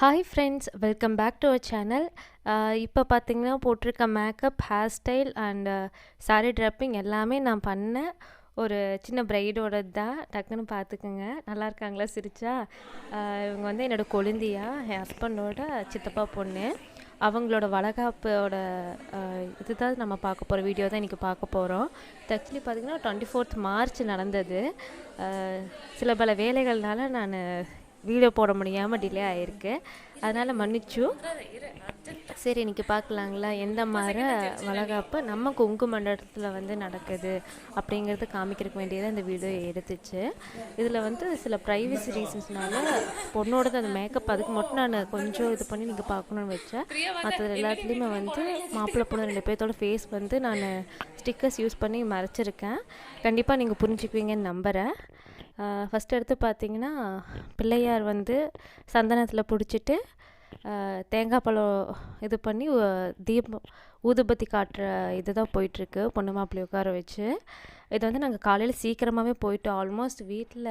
Hi friends welcome back to our channel இப்போ பார்த்தீங்கன்னா போட்டிருக்க makeup hair style and sari draping எல்லாமே நான் பண்ணேன் ஒரு சின்ன பிரைடோட தான். டக்குன்னு பார்த்துக்குங்க நல்லா இருக்காங்களா சிரிச்சா? Uh, இவங்க வந்து என்னோடய கொழுந்தியா? என் ஹஸ்பண்டோட சித்தப்பா பொண்ணு. அவங்களோட வளகாப்போட இது இதுதான் நம்ம பார்க்க போகிற வீடியோ தான் இன்றைக்கி பார்க்க போகிறோம் இது ஆக்சுவலி பார்த்திங்கன்னா டுவெண்ட்டி ஃபோர்த் மார்ச் நடந்தது. Uh, சில பல வேலைகள்னால நான் வீடியோ போட முடியாமல் டிலே ஆகிருக்கு அதனால் மன்னிச்சும் சரி இன்றைக்கி பார்க்கலாங்களா எந்த மாதிரி வளகாப்பு நம்ம கொங்கு மண்டலத்தில் வந்து நடக்குது அப்படிங்கிறது காமிக்கிறதுக்கு வேண்டியதாக இந்த வீடியோ எடுத்துச்சு. இதில் வந்து சில ப்ரைவசி ரீசன்ஸ்னால பொண்ணோடது அந்த மேக்கப் அதுக்கு மட்டும் நான் கொஞ்சம் இது பண்ணி நீங்கள் பார்க்கணுன்னு வச்சேன். மற்றது எல்லாத்துலேயுமே வந்து மாப்பிள்ளை பொண்ணு ரெண்டு பேர்த்தோட ஃபேஸ் வந்து நான் ஸ்டிக்கர்ஸ் யூஸ் பண்ணி மறைச்சிருக்கேன். கண்டிப்பாக நீங்கள் புரிஞ்சுக்குவீங்கன்னு நம்புகிறேன் ஃபஸ்ட் எடுத்து பார்த்தீங்கன்னா பிள்ளையார் வந்து சந்தனத்தில் பிடிச்சிட்டு தேங்காய் பழம் இது பண்ணி தீபம் ஊதுபத்தி காட்டுற இது தான் போயிட்டுருக்கு பொண்ணு மாப்பிள்ளை உட்கார வச்சு. இது வந்து நாங்கள் காலையில் சீக்கிரமாகவே போயிட்டோம். ஆல்மோஸ்ட் வீட்டில்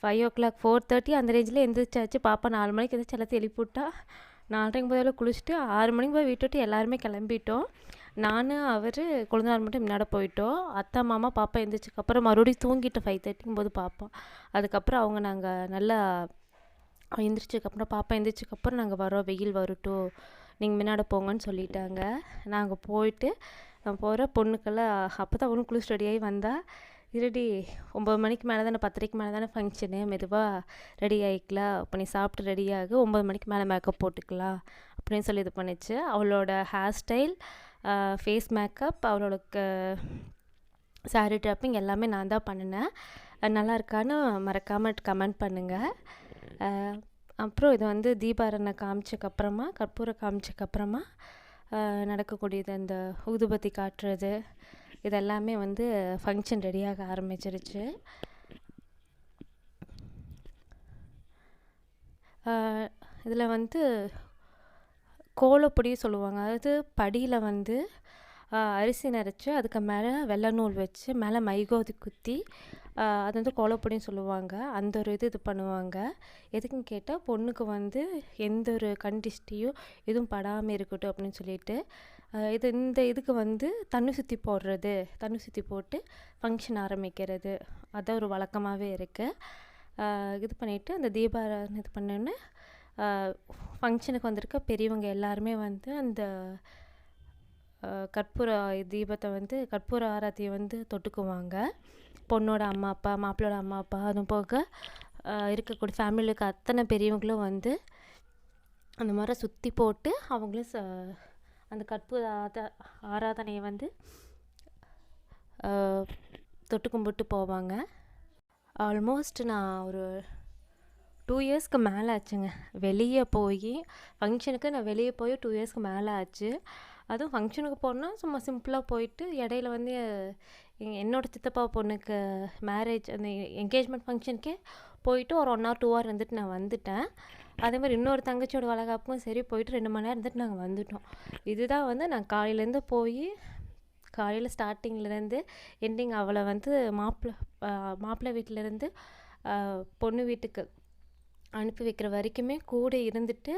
five o'clock four thirty அந்த ரேஞ்சில் எந்திரிச்சாச்சு. பாப்பா நாலு மணிக்கு எந்திரிச்சு எல்லாத்தையும் எழுப்பிவிட்டா நாலரைக்கு போதில் குளிச்சுட்டு ஆறு மணிக்கு போய் வீட்டு விட்டு எல்லாருமே கிளம்பிட்டோம். நான் அவர் குழந்தைனார் மட்டும் முன்னாடி போயிட்டோம். அத்தை மாமா பாப்பா எழுந்திரிச்சக்கப்புறம் மறுபடியும் தூங்கிட்டு ஃபைவ் தேர்ட்டிக்கும் போது பார்ப்போம் அதுக்கப்புறம் அவங்க நாங்கள் நல்லா எந்திரிச்சதுக்கப்புறம் பாப்பா எழுந்திரிச்சக்கப்புறம் நாங்கள் வரோம். வெயில் வரட்டும். நீங்கள் முன்னாடி போங்கன்னு சொல்லிட்டாங்க. நாங்கள் போயிட்டு நான் போகிற பொண்ணுக்கெல்லாம் அப்போ தான் அவனும் குளிச்சு ரெடியாகி வந்தால் இருடி ஒம்பது மணிக்கு மேலே தானே பத்தரைக்கு மேலே தானே ஃபங்க்ஷனு மெதுவாக ரெடி ஆகிக்கலாம் அப்போ நீ சாப்பிட்டு ஆகு. ஒம்பது மணிக்கு மேலே மேக்கப் போட்டுக்கலாம். அப்படின்னு சொல்லி இது பண்ணிச்சு. அவளோட ஹேர் ஸ்டைல் ஃபேஸ் மேக்கப் அவளோட க சாரி ட்ராப்பிங் எல்லாமே நான் தான் பண்ணினேன். நல்லா இருக்கான்னு மறக்காமல் கமெண்ட் பண்ணுங்கள் அப்புறம் இது வந்து தீபாரனை காமிச்சக்கப்புறமா கற்பூரை காமிச்சக்கப்புறமா நடக்கக்கூடியது அந்த ஊதுபத்தி காட்டுறது இதெல்லாமே வந்து ஃபங்க்ஷன் ரெடியாக ஆரம்பிச்சிருச்சு. இதில் வந்து கோலப்பொடி சொல்லுவாங்க. அதாவது படியில் வந்து அரிசி நிறச்சி அதுக்கு மேலே வெள்ளை நூல் வச்சு மேலே மைகோதி குத்தி அது வந்து கோலப்பொடின்னு சொல்லுவாங்க. அந்த ஒரு இது இது பண்ணுவாங்க. எதுக்குன்னு கேட்டால் பொண்ணுக்கு வந்து எந்த ஒரு கண்டிஷ்டியும் எதுவும் படாமல் இருக்கட்டும் அப்படின்னு சொல்லிட்டு இது இந்த இதுக்கு வந்து தண்ணி சுற்றி போடுறது தண்ணி சுற்றி போட்டு ஃபங்க்ஷன் ஆரம்பிக்கிறது. அதான் ஒரு வழக்கமாகவே இருக்குது இது பண்ணிவிட்டு அந்த தீபாராதனை இது பண்ணோன்னே ஃபங்க்ஷனுக்கு வந்திருக்க பெரியவங்க எல்லாருமே வந்து அந்த கற்பூர தீபத்தை வந்து கற்பூர ஆராத்தியை வந்து தொட்டுக்குவாங்க. பொண்ணோட அம்மா அப்பா மாப்பிள்ளோட அம்மா அப்பா அதுவும் போக இருக்கக்கூடிய ஃபேமிலியில் இருக்க அத்தனை பெரியவங்களும் வந்து அந்த மாதிரி சுற்றி போட்டு அவங்களும் ச அந்த கற்பூர ஆத ஆராதனையை வந்து தொட்டு கும்பிட்டு போவாங்க. ஆல்மோஸ்ட் நான் ஒரு டூ இயர்ஸ்க்கு மேலே ஆச்சுங்க வெளியே போய் ஃபங்க்ஷனுக்கு நான் வெளியே போய் டூ இயர்ஸ்க்கு மேலே ஆச்சு அதுவும் ஃபங்க்ஷனுக்கு போனால் சும்மா சிம்பிளாக போயிட்டு இடையில வந்து எ- சித்தப்பா பொண்ணுக்கு மேரேஜ் அந்த என்கேஜ்மெண்ட் ஃபங்க்ஷனுக்கே போயிட்டு ஒரு ஒன் ஹவர் டூ ஹவர் இருந்துட்டு நான் வந்துட்டேன். அதே மாதிரி இன்னொரு தங்கச்சியோட வளகாப்பும் சரி போயிட்டு ரெண்டு மணி நேரம் இருந்துட்டு நாங்கள் வந்துட்டோம். இதுதான் வந்து நான் காலையிலேருந்து போய் காலையில் ஸ்டார்டிங்லேருந்து எண்டிங் அவளை வந்து மாப்பிள்ளை மாப்பிள்ளை வீட்டிலேருந்து பொண்ணு வீட்டுக்கு அனுப்பி வைக்கிற வரைக்குமே கூட இருந்துட்டு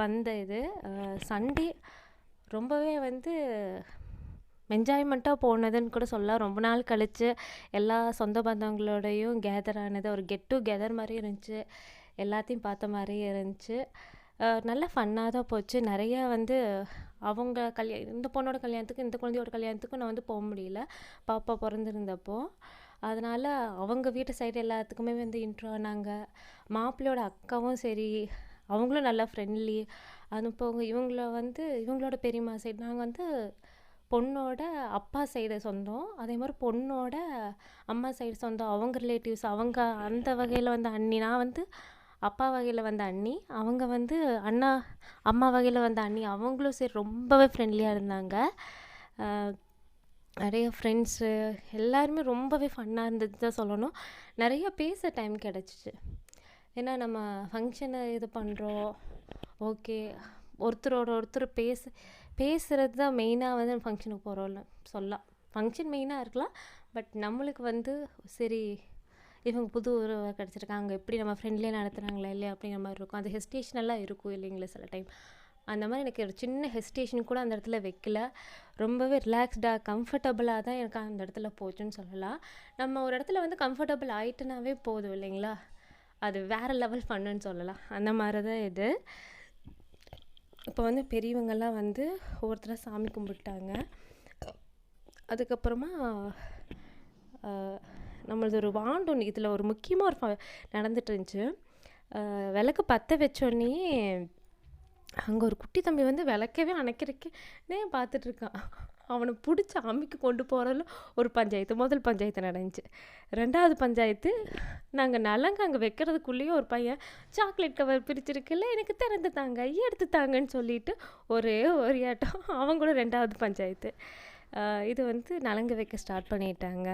வந்த இது. சண்டே ரொம்பவே வந்து என்ஜாய்மெண்ட்டாக போனதுன்னு கூட சொல்லலாம். ரொம்ப நாள் கழித்து எல்லா சொந்த பந்தங்களோடையும் கேதர் ஆனது ஒரு கெட் டு கெதர் மாதிரி இருந்துச்சு. எல்லாத்தையும் பார்த்த மாதிரியே இருந்துச்சு. நல்ல ஃபன்னாக தான் போச்சு. நிறையா வந்து அவங்க கல்யாணம் இந்த பொண்ணோட கல்யாணத்துக்கு இந்த குழந்தையோட கல்யாணத்துக்கும் நான் வந்து போக முடியல. பாப்பா பிறந்திருந்தப்போ. அதனால் அவங்க வீட்டு சைடு எல்லாத்துக்குமே வந்து இன்ட்ரோ ஆனாங்க. மாப்பிள்ளையோட அக்காவும் சரி அவங்களும் நல்லா ஃப்ரெண்ட்லி அனுப்பவங்க இவங்கள வந்து இவங்களோட பெரியம்மா சைடு நாங்கள் வந்து பொண்ணோட அப்பா சைடு சொந்தம். அதே மாதிரி பொண்ணோட அம்மா சைடு சொந்தம். அவங்க ரிலேட்டிவ்ஸ் அவங்க அந்த வகையில் வந்து அண்ணி. நான் வந்து அப்பா வகையில் வந்த அண்ணி. அவங்க வந்து அண்ணா அம்மா வகையில் வந்த அண்ணி. அவங்களும் சரி ரொம்பவே ஃப்ரெண்ட்லியாக இருந்தாங்க. நிறைய ஃப்ரெண்ட்ஸு எல்லாருமே ரொம்பவே ஃபன்னாக இருந்தது தான் சொல்லணும். நிறைய பேச டைம் கிடச்சிச்சு. ஏன்னா நம்ம ஃபங்க்ஷனை இது பண்ணுறோம் ஓகே ஒருத்தரோட ஒருத்தர் பேச பேசுகிறது தான் மெயினாக வந்து ஃபங்க்ஷனுக்கு போகிறோம்ல சொல்லலாம். ஃபங்க்ஷன் மெயினாக இருக்கலாம். பட் நம்மளுக்கு வந்து சரி இவங்க புது உறவாக கிடச்சிருக்காங்க எப்படி நம்ம ஃப்ரெண்ட்லேயே நடத்துகிறாங்களா இல்லையா அப்படிங்கிற மாதிரி இருக்கும். அந்த ஹெஸ்டேஷனெல்லாம் இருக்கும் இல்லைங்களா சில டைம் அந்த மாதிரி எனக்கு ஒரு சின்ன ஹெஸ்டேஷன் கூட அந்த இடத்துல வைக்கல. ரொம்பவே ரிலாக்ஸ்டாக கம்ஃபர்டபுளாக தான் எனக்கு அந்த இடத்துல போச்சுன்னு சொல்லலாம். நம்ம ஒரு இடத்துல வந்து கம்ஃபர்டபுள் ஆயிட்டுனாவே போதும் இல்லைங்களா? அது வேறு லெவல் ஃபன்னு சொல்லலாம். அந்த மாதிரி தான் இது. இப்போ வந்து பெரியவங்கெல்லாம் வந்து ஒவ்வொருத்தராக சாமி கும்பிட்டாங்க. அதுக்கப்புறமா நம்மளது ஒரு வாண்டு ஒன்று இதில் ஒரு முக்கியமாக ஒரு ஃப- நடந்துட்டு இருந்துச்சு. விளக்கு பற்ற வச்சோடனே அங்கே ஒரு குட்டி தம்பி வந்து விளக்கவே அணைக்கிறக்கே பார்த்துட்ருக்கான் அவனை பிடிச்சி அம்மிக்கு கொண்டு போகிறதுல ஒரு பஞ்சாயத்து முதல் பஞ்சாயத்து நடந்துச்சு. ரெண்டாவது பஞ்சாயத்து நாங்கள் நலங்கு அங்கே வைக்கிறதுக்குள்ளேயே ஒரு பையன் சாக்லேட் கவர் பிரிச்சிருக்குல்ல எனக்கு திறந்து தாங்க எடுத்து தாங்கன்னு சொல்லிட்டு ஒரே ஒரு ஆட்டம். ரெண்டாவது பஞ்சாயத்து. இது வந்து நலங்கு வைக்க ஸ்டார்ட் பண்ணிட்டாங்க.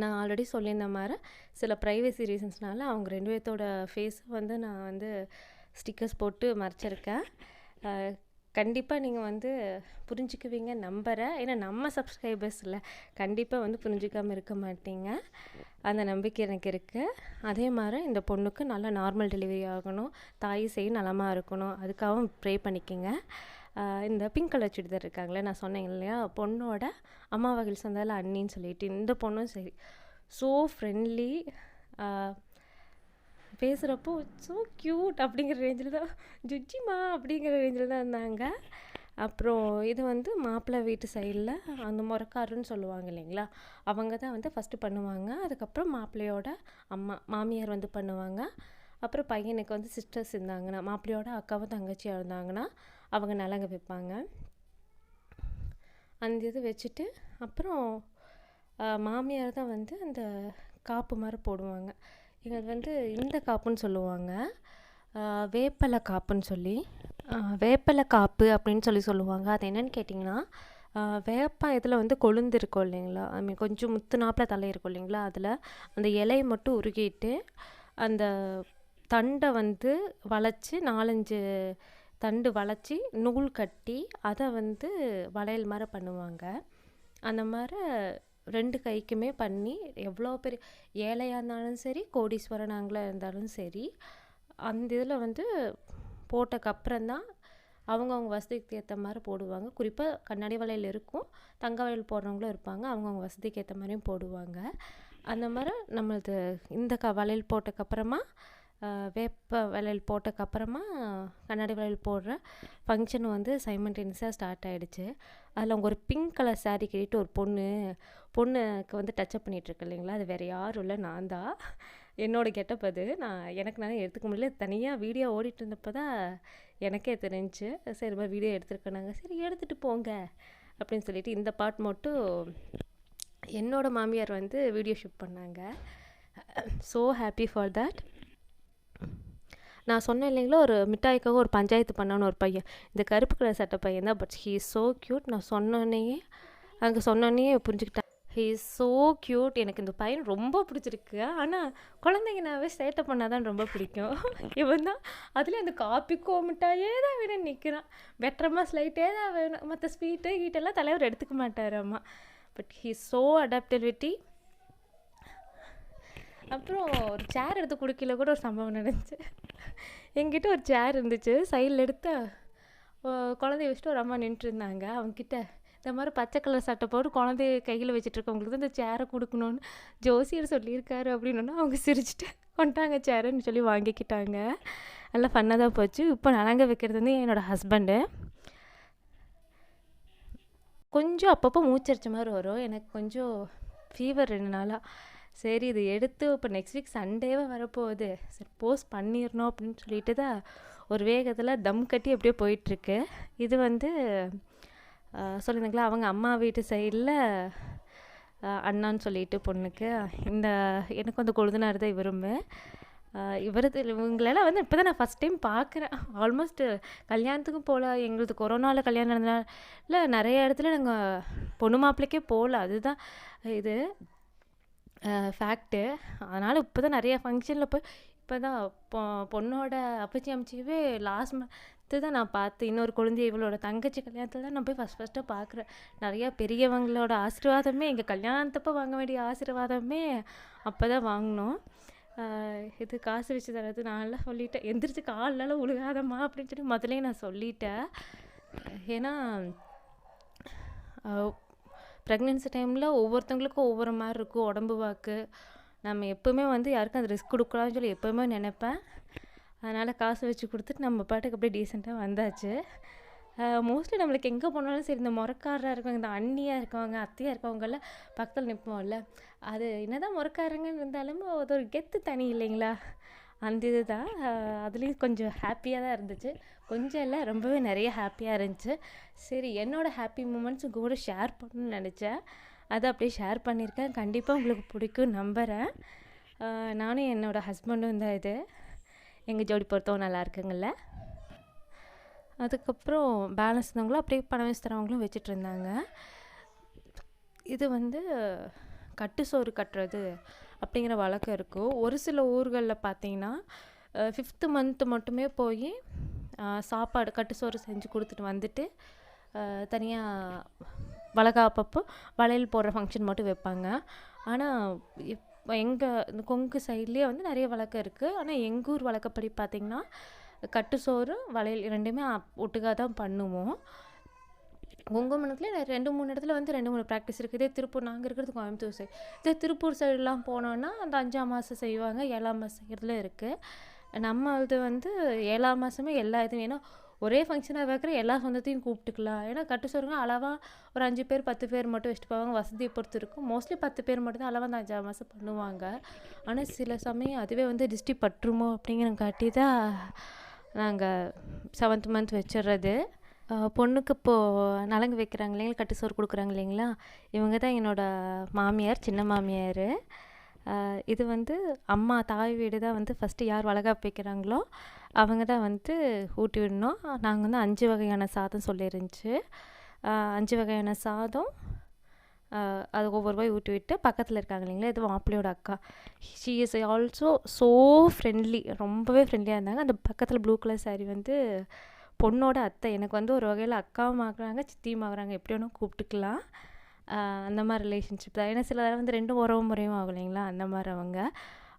நான் ஆல்ரெடி சொல்லியிருந்த மாதிரி சில ப்ரைவசி ரீசன்ஸ்னால அவங்க ரெண்டு பேர்த்தோட ஃபேஸ் வந்து நான் வந்து ஸ்டிக்கர்ஸ் போட்டு மறைச்சிருக்கேன். கண்டிப்பாக நீங்கள் வந்து புரிஞ்சுக்குவீங்க நம்புகிறேன் ஏன்னா நம்ம சப்ஸ்கிரைபர்ஸ் இல்லை கண்டிப்பாக வந்து புரிஞ்சுக்காமல் இருக்க மாட்டீங்க. அந்த நம்பிக்கை எனக்கு இருக்குது அதே மாதிரி இந்த பொண்ணுக்கு நல்லா நார்மல் டெலிவரி ஆகணும். தாய் செய்ய நலமாக இருக்கணும். அதுக்காகவும் ப்ரே பண்ணிக்கோங்க. இந்த பிங்க் கலர் சுடிதார் இருக்காங்களே நான் சொன்னேன் இல்லையா? பொண்ணோட அம்மா வகையில் சந்தால அண்ணின்னு சொல்லிட்டு இந்த பொண்ணும் சரி. ஸோ ஃப்ரெண்ட்லி பேசுகிறப்போ ஸோ க்யூட் அப்படிங்கிற ரேஞ்சில் தான் ஜுஜிமா அப்படிங்கிற ரேஞ்சில் தான் இருந்தாங்க. அப்புறம் இது வந்து மாப்பிள்ளை வீட்டு சைடில் அந்த முறக்காருன்னு சொல்லுவாங்க இல்லைங்களா? அவங்க தான் வந்து ஃபஸ்ட்டு பண்ணுவாங்க. அதுக்கப்புறம் மாப்பிள்ளையோட அம்மா மாமியார் வந்து பண்ணுவாங்க. அப்புறம் பையனுக்கு வந்து சிஸ்டர்ஸ் இருந்தாங்கன்னா மாப்பிள்ளையோட அக்காவும் தங்கச்சியாக இருந்தாங்கன்னா அவங்க நலங்கு வைப்பாங்க. அந்த இது வச்சுட்டு அப்புறம் மாமியார் தான் வந்து அந்த காப்பு மாதிரி போடுவாங்க. இது வந்து இந்த காப்புன்னு சொல்லுவாங்க. வேப்பலை காப்புன்னு சொல்லி. வேப்பலை காப்பு அப்படின்னு சொல்லி சொல்லுவாங்க. அது என்னன்னு கேட்டிங்கன்னா வேப்பா வேப்பம் இதில் வந்து கொழுந்து இருக்கும் இல்லைங்களா? ஐ மீன் கொஞ்சம் முத்து நாப்பில் தலை இருக்கும் இல்லைங்களா? அதில் அந்த இலையை மட்டும் உருகிட்டு அந்த தண்டை வந்து வளைச்சி நாலஞ்சு தண்டு வளைச்சி நூல் கட்டி அதை வந்து வளையல் மாதிரி பண்ணுவாங்க. அந்த மாதிரி ரெண்டு கைக்குமே பண்ணி எவ்வளோ பெரிய ஏழையாக இருந்தாலும் சரி கோடீஸ்வரனாங்களாக இருந்தாலும் சரி அந்த இதில் வந்து போட்டக்கப்புறம்தான் அவங்கவுங்க வசதிக்கு ஏற்ற மாதிரி போடுவாங்க. குறிப்பாக கண்ணாடி வளையல் இருக்கும் தங்க வளையல் போடுறவங்களும் இருப்பாங்க அவங்கவுங்க வசதிக்கு ஏற்ற மாதிரியும் போடுவாங்க. அந்த மாதிரி நம்மளது இந்த க வளையல் போட்டக்கப்புறமா வேப்ப வளையல் போட்டக்கப்புறமா கண்ணாடி வளையல் போடுற ஃபங்க்ஷன் வந்து சைமண்டேனியஸாக ஸ்டார்ட் ஆகிடுச்சு அதில் அவங்க ஒரு பிங்க் கலர் சாரீ கட்டிட்டு ஒரு பொண்ணு பொண்ணுக்கு வந்து டச்சப் பண்ணிகிட்ருக்கு இல்லைங்களா? அது வேறு யாரும் இல்லை நான் தான். என்னோட கெட்டப் அது. நான் எனக்கு நானே எடுத்துக்க முடியல. தனியாக வீடியோ ஓடிட்டு இருந்தப்போ தான் எனக்கே தெரிஞ்சுச்சு சரி மாதிரி வீடியோ எடுத்துருக்கேனாங்க சரி எடுத்துகிட்டு போங்க அப்படின்னு சொல்லிட்டு இந்த பார்ட் மட்டும் என்னோடய மாமியார் வந்து வீடியோ ஷூட் பண்ணாங்க. ஸோ ஹாப்பி ஃபார் தட் நான் சொன்னேன் இல்லைங்களா ஒரு மிட்டாய்க்காக ஒரு பஞ்சாயத்து பண்ணான்னு ஒரு பையன். இந்த கருப்பு கலர் சட்டை பையன் தான் but he is so cute நான் சொன்னோன்னே அங்கே சொன்னோன்னே புரிஞ்சுக்கிட்டேன். ஹீ இஸ் ஸோ க்யூட் எனக்கு இந்த பையன் ரொம்ப பிடிச்சிருக்கு. ஆனால் குழந்தைங்கனாவே சேட்டை பண்ணால் தான் ரொம்ப பிடிக்கும். இவன் தான் அதுலேயும் அந்த காப்பிக்கோ மிட்டாயே தான் வேணும்னு நிற்கிறான் பெட்டரமாக ஸ்லைட்டே தான் வேணும். மற்ற ஸ்வீட்டு கீட்டெல்லாம் தலைவர் எடுத்துக்க மாட்டார் அம்மா. பட் ஹீ ஸோ அடாப்டபிலிட்டி அப்புறம் ஒரு சேர் எடுத்து குடிக்கல கூட ஒரு சம்பவம் நடந்துச்சு. என்கிட்ட ஒரு சேர் இருந்துச்சு. சைடில் எடுத்து குழந்தைய வச்சுட்டு ஒரு அம்மா நின்றுட்டு இருந்தாங்க. அவங்கக்கிட்ட இந்த மாதிரி பச்சை கலர் சட்டை போட்டு குழந்தைய கையில் வச்சுட்ருக்கவங்களுக்கு தான் இந்த சேரை கொடுக்கணும்னு ஜோசியர் சொல்லியிருக்காரு அப்படின்னா அவங்க சிரிச்சிட்டு கொண்டாங்க சேருன்னு சொல்லி வாங்கிக்கிட்டாங்க. நல்லா ஃபன்னாக தான் போச்சு. இப்போ நலங்க வைக்கிறது வந்து என்னோடய ஹஸ்பண்டு கொஞ்சம் அப்பப்போ மூச்சரிச்ச மாதிரி வரும். எனக்கு கொஞ்சம் ஃபீவர் ரெண்டு நாளாக சரி இது எடுத்து இப்போ நெக்ஸ்ட் வீக் சண்டேவே வரப்போகுது. சரி போஸ்ட் பண்ணிடணும் அப்படின்னு சொல்லிட்டு தான் ஒரு வேகத்தில் தம் கட்டி அப்படியே போயிட்டுருக்கு. இது வந்து சொல்லுங்களா அவங்க அம்மா வீட்டு சைடில் அண்ணான்னு சொல்லிட்டு பொண்ணுக்கு. இந்த எனக்கு வந்து கொழுதுனார் தான் இவருமே இவரது இவங்களெல்லாம் வந்து இப்போ தான் நான் ஃபஸ்ட் டைம் பார்க்குறேன் ஆல்மோஸ்ட் கல்யாணத்துக்கும் போகல எங்களுக்கு கொரோனாவில் கல்யாணம் நடந்தனால நிறைய இடத்துல நாங்கள் பொண்ணு மாப்பிள்ளைக்கே போகல. அதுதான் இது. ஃபேக்ட்டு அதனால் இப்போ தான் நிறைய ஃபங்க்ஷனில் போய் இப்போ தான் பொ பொண்ணோட அப்பச்சி அம்ச்சியவே லாஸ்ட் மந்த்து தான் நான் பார்த்து இன்னொரு குழந்தை இவளோட தங்கச்சி கல்யாணத்தில் தான் நான் போய் ஃபஸ்ட் ஃபஸ்ட்டாக பார்க்குறேன். நிறையா பெரியவங்களோட ஆசீர்வாதமே எங்கள் கல்யாணத்தப்போ வாங்க வேண்டிய ஆசீர்வாதமே அப்போ தான் வாங்கினோம் இது காசு வச்சு தரது நான்லாம் சொல்லிட்டேன். எந்திரிச்சு கால்லலாம் உழுகாதம்மா அப்படின்னு சொல்லி முதலே நான் சொல்லிட்டேன். ஏன்னா ப்ரெக்னென்சி டைமில் ஒவ்வொருத்தவங்களுக்கும் ஒவ்வொரு மாதிரி இருக்கும். உடம்பு வாக்கு. நம்ம எப்போவுமே வந்து யாருக்கும் அந்த ரிஸ்க் கொடுக்கலாம்னு சொல்லி எப்போவுமே நினைப்பேன். அதனால் காசு வச்சு கொடுத்துட்டு நம்ம பாட்டுக்கு அப்படியே டீசெண்டாக வந்தாச்சு. மோஸ்ட்லி நம்மளுக்கு எங்கே போனாலும் சரி இந்த முறக்காரராக இருக்கவங்க இந்த அண்ணியாக இருக்கவங்க அத்தையாக இருக்கவங்கெல்லாம் பக்கத்தில் நிற்போம்ல அது என்ன தான் முறக்காரங்கன்னு இருந்தாலும் அது ஒரு கெத்து தனி இல்லைங்களா? அந்த இது தான். அதுலேயும் கொஞ்சம் ஹாப்பியாக தான் இருந்துச்சு. கொஞ்சம் இல்லை ரொம்பவே நிறைய ஹாப்பியாக இருந்துச்சு. சரி என்னோடய ஹாப்பி மூமெண்ட்ஸ் உங்கள் கூட ஷேர் பண்ணணும்னு நினச்சேன். அதை அப்படியே ஷேர் பண்ணியிருக்கேன். கண்டிப்பாக உங்களுக்கு பிடிக்கும் நம்புகிறேன் நானும் என்னோடய ஹஸ்பண்டும் தான் இது. எங்கள் ஜோடி பொறுத்தவங்க நல்லா இருக்குங்கள்ல. அதுக்கப்புறம் பேலன்ஸ் இருந்தவங்களும் அப்படியே பணம் வச்சு தரவங்களும் வச்சுட்டு இருந்தாங்க. இது வந்து கட்டு சோறு கட்டுறது. அப்படிங்கிற வழக்கம் இருக்கும் ஒரு சில ஊர்களில் பார்த்தீங்கன்னா ஃபிஃப்த்து மந்த்து மட்டுமே போய் சாப்பாடு கட்டு சோறு செஞ்சு கொடுத்துட்டு வந்துட்டு தனியாக வளகாப்பப்போ வளையல் போடுற ஃபங்க்ஷன் மட்டும் வைப்பாங்க. ஆனால் இப்போ எங்கள் இந்த கொங்கு சைட்லேயே வந்து நிறைய வழக்கம் இருக்குது ஆனால் எங்கள் ஊர் வழக்கப்படி பார்த்திங்கன்னா கட்டு சோறு வளையல் ரெண்டுமே ஒட்டுக்காக தான் பண்ணுவோம். குங்குமணத்தில் ரெண்டு மூணு இடத்துல வந்து ரெண்டு மூணு ப்ராக்டிஸ் இருக்குது இதே திருப்பூர் நாங்கள் இருக்கிறது கோயம்புத்தூர் சைடு இதே திருப்பூர் சைடெலாம் போனோன்னா அந்த அஞ்சாம் மாதம் செய்வாங்க ஏழாம் மாதம் செய்கிறதுல இருக்குது நம்ம இது வந்து ஏழாம் மாதமே எல்லா இதுவும் ஏன்னா ஒரே ஃபங்க்ஷனாக வைக்கிற எல்லா சொந்தத்தையும் கூப்பிட்டுக்கலாம். ஏன்னா கட்டு சோறுங்க அளவாக ஒரு அஞ்சு பேர் பத்து பேர் மட்டும் வச்சுட்டு போவாங்க வசதியை பொறுத்து இருக்கும். மோஸ்ட்லி பத்து பேர் மட்டும் தான் அளவாக அந்த அஞ்சாம் மாதம் பண்ணுவாங்க. ஆனால் சில சமயம் அதுவே வந்து டிஸ்ட்ரிக் பற்றுமோ அப்படிங்கிறங்காட்டி தான் நாங்கள் செவன்த் மந்த் வச்சிடுறது. பொண்ணுக்கு இப்போது நலங்கு வைக்கிறாங்க இல்லைங்களா கட்டு சோறு கொடுக்குறாங்க இல்லைங்களா இவங்க தான் என்னோடய மாமியார் சின்ன மாமியார். இது வந்து அம்மா தாய் வீடு தான் வந்து ஃபஸ்ட்டு யார் வளகாப்பு வைக்கிறாங்களோ அவங்க தான் வந்து ஊட்டி விடணும். நாங்கள் வந்து அஞ்சு வகையான சாதம் சொல்லியிருந்துச்சு அஞ்சு வகையான சாதம் அது ஒவ்வொரு போய் ஊட்டி விட்டு பக்கத்தில் இருக்காங்க இல்லைங்களா இது மாப்பிள்ளையோட அக்கா. She is also so friendly ரொம்பவே ஃப்ரெண்ட்லியாக இருந்தாங்க. அந்த பக்கத்தில் ப்ளூ கலர் சாரீ வந்து பொண்ணோட அத்தை எனக்கு வந்து ஒரு வகையில் அக்காவும் ஆகுறாங்க சித்தியும் ஆகுறாங்க. எப்படி வேணும் கூப்பிட்டுக்கலாம். அந்த மாதிரி ரிலேஷன்ஷிப் தான். ஏன்னா சில தடவை வந்து ரெண்டும் உறவு முறையும் ஆகும் இல்லைங்களா? அந்த மாதிரி அவங்க.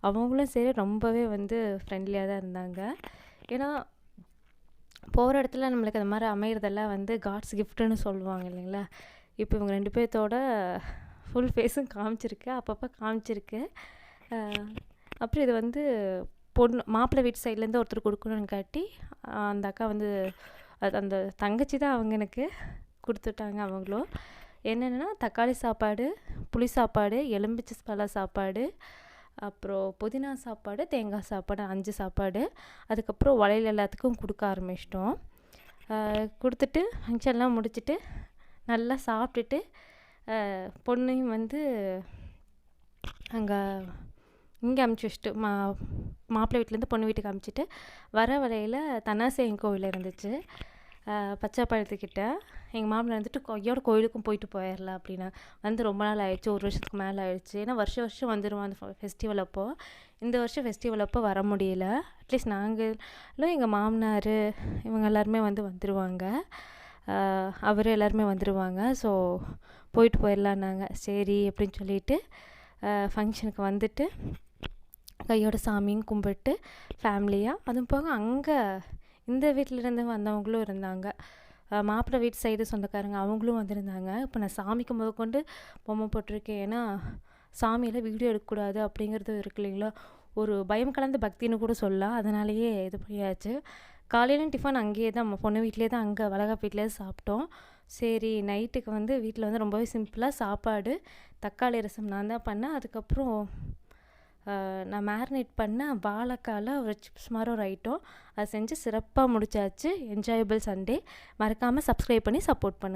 அவங்களும் சரி ரொம்பவே வந்து ஃப்ரெண்ட்லியாக தான் இருந்தாங்க. ஏன்னா போகிற இடத்துல நம்மளுக்கு அந்த மாதிரி அமையிறதெல்லாம் வந்து காட்ஸ் கிஃப்ட்டுன்னு சொல்லுவாங்க இல்லைங்களா? இப்போ இவங்க ரெண்டு பேர்த்தோட ஃபுல் ஃபேஸும் காமிச்சிருக்கு. அப்பப்போ காமிச்சிருக்கு. அப்புறம் இது வந்து பொண்ணு மாப்பிள்ளை வீட்டு சைட்லேருந்து ஒருத்தர் கொடுக்கணுன்னு காட்டி அந்த அக்கா வந்து அது அந்த தங்கச்சி தான் அவங்க எனக்கு கொடுத்துட்டாங்க அவங்களும். என்னென்னா தக்காளி சாப்பாடு புளி சாப்பாடு எலும்பிச்சை பழ சாப்பாடு அப்புறம் புதினா சாப்பாடு தேங்காய் சாப்பாடு அஞ்சு சாப்பாடு. அதுக்கப்புறம் வளையல் எல்லாத்துக்கும் கொடுக்க ஆரம்பிச்சிட்டோம். கொடுத்துட்டு ஃபங்க்ஷன்லாம் முடிச்சுட்டு நல்லா சாப்பிட்டுட்டு பொண்ணையும் வந்து அங்கே இங்கே அமுச்சு வச்சுட்டு மா மாப்பிள்ளை வீட்டிலேருந்து பொண்ணு வீட்டுக்கு அமுச்சிட்டு வர வழியில் தன்னாசேயன் கோவில் இருந்துச்சு. பச்சைப்பழத்துக்கிட்ட எங்கள் மாமனார் வந்துட்டு கொய்யோட கோயிலுக்கும் போயிட்டு போயிடலாம் அப்படின்னா. வந்து ரொம்ப நாள் ஆயிடுச்சு. ஒரு வருஷத்துக்கு மேலே ஆயிடுச்சு. ஏன்னா வருஷம் வருஷம் வந்துடுவோம் அந்த ஃபெஸ்டிவல் அப்போ. இந்த வருஷம் ஃபெஸ்டிவல் அப்போ வர முடியல. அட்லீஸ்ட் நாங்களும் எங்கள் மாமனார் இவங்க எல்லாருமே வந்து வந்துடுவாங்க அவர் எல்லாருமே வந்துடுவாங்க ஸோ போயிட்டு போயிடலான்னாங்க சரி அப்படின்னு சொல்லிட்டு ஃபங்க்ஷனுக்கு வந்துட்டு கையோட சாமியும் கும்பிட்டு ஃபேமிலியாக அதுவும் போக அங்கே இந்த வீட்டிலேருந்து வந்தவங்களும் இருந்தாங்க. மாப்பிள்ளை வீட்டு சைடு சொந்தக்காரங்க அவங்களும் வந்திருந்தாங்க. இப்போ நான் சாமிக்கு முத கொண்டு பொம்மை போட்டிருக்கேன். ஏன்னா சாமியில் வீடியோ எடுக்கக்கூடாது அப்படிங்கிறது இருக்கு இல்லைங்களா? ஒரு பயம் கலந்த பக்தின்னு கூட சொல்லலாம். அதனாலேயே இது பண்ணியாச்சு. காலையிலும் டிஃபன் அங்கேயே தான். நம்ம பொண்ணு வீட்டிலே தான் அங்கே வளகா வீட்டிலே சாப்பிட்டோம். சரி நைட்டுக்கு வந்து வீட்டில் வந்து ரொம்பவே சிம்பிளாக சாப்பாடு தக்காளி ரசம் நான் தான் பண்ணேன். அதுக்கப்புறம் நான் மேரினேட் பண்ண வாழைக்கால ஒரு சிப்ஸ் மாதிரி ஒரு ஐட்டம் அதை செஞ்சு சிறப்பாக முடிச்சாச்சு. என்ஜாயபிள் சண்டே மறக்காமல் சப்ஸ்கிரைப் பண்ணி சப்போர்ட் பண்ணுங்கள்